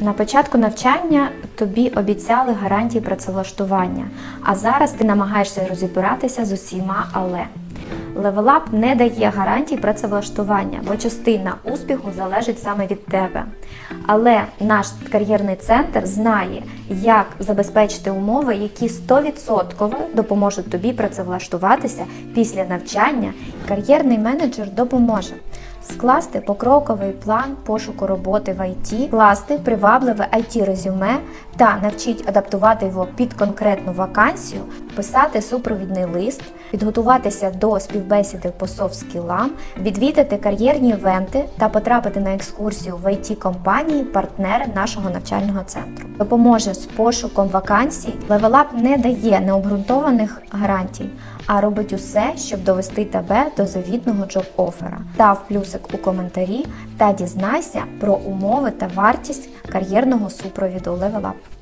На початку навчання тобі обіцяли гарантії працевлаштування, а зараз ти намагаєшся розібратися з усіма але. Левелап не дає гарантій працевлаштування, бо частина успіху залежить саме від тебе. Але наш кар'єрний центр знає, як забезпечити умови, які 100% допоможуть тобі працевлаштуватися після навчання. Кар'єрний менеджер допоможе скласти покроковий план пошуку роботи в ІТ, скласти привабливе it резюме та навчить адаптувати його під конкретну вакансію, писати супровідний лист, підготуватися до співбесіди по софт-скілам, відвідати кар'єрні івенти та потрапити на екскурсію в it компанії партнери нашого навчального центру. Допоможе з пошуком вакансій. Level не дає необґрунтованих гарантій, а робить усе, щоб довести тебе до завітного джоб-оффера. Став плюсик у коментарі та дізнайся про умови та вартість кар'єрного супровіду Level Up.